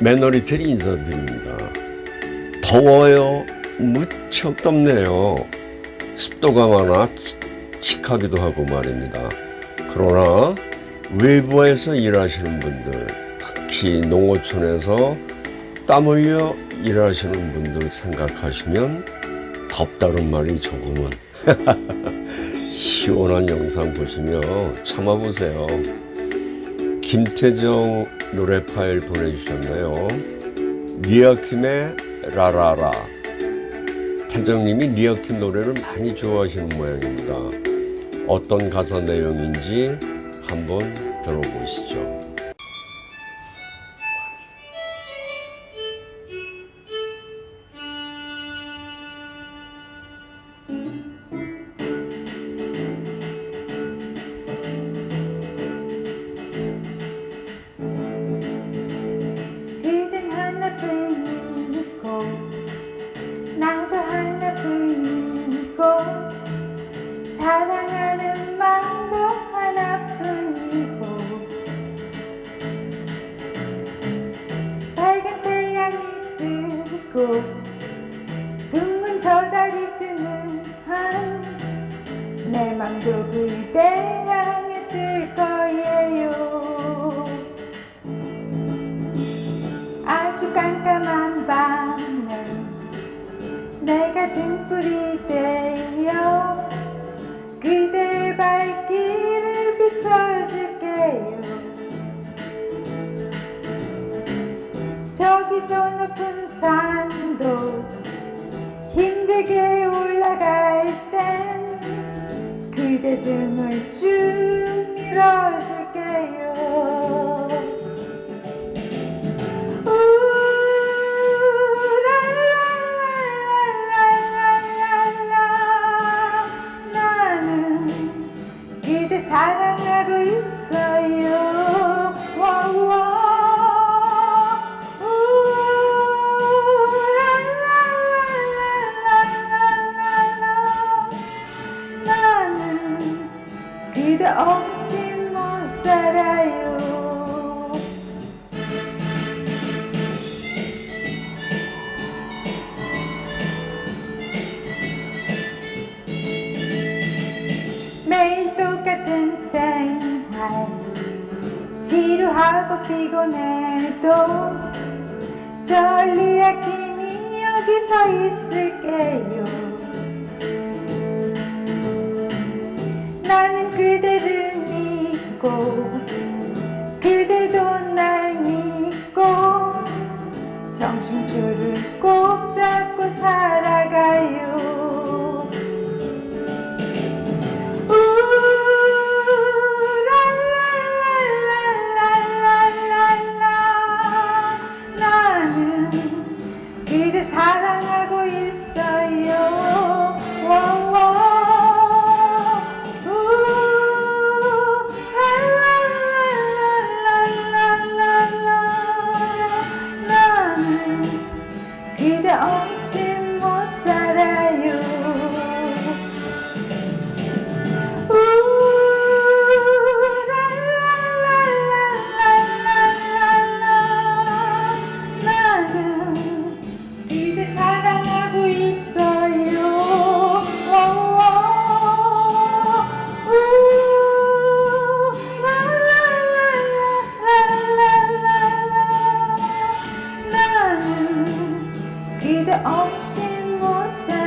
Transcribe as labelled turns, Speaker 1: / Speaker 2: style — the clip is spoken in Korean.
Speaker 1: 매너리텔이 인사드립니다. 더워요. 무척 덥네요. 습도가 많아 치- 칙하기도 하고 말입니다. 그러나 외부에서 일하시는 분들, 특히 농어촌에서 땀 흘려 일하시는 분들 생각하시면 덥다는 말이 조금은 시원한 영상 보시며 참아보세요. 김태정 노래 파일 보내주셨네요. 니아킴의 라라라. 태정님이 니아킴 노래를 많이 좋아하시는 모양입니다. 어떤 가사 내용인지 한번 들어보시죠.
Speaker 2: 뜨고 둥근 저 달이 뜨는 한 내 맘도 그대 향해 뜰 거예요. 아주 깜깜한 밤은 내가 등불이 되어 그대의 발길을 비춰줄게요. 저기 저 높은 산도 힘들게 올라갈 땐 그대 등을 쭉 밀어줄게요 그대 없이 못 살아요. 매일 똑같은 생활 지루하고 피곤해도 전리 아낌이 여기 서 있을게요 나는 믿고 기대 없이 못 살.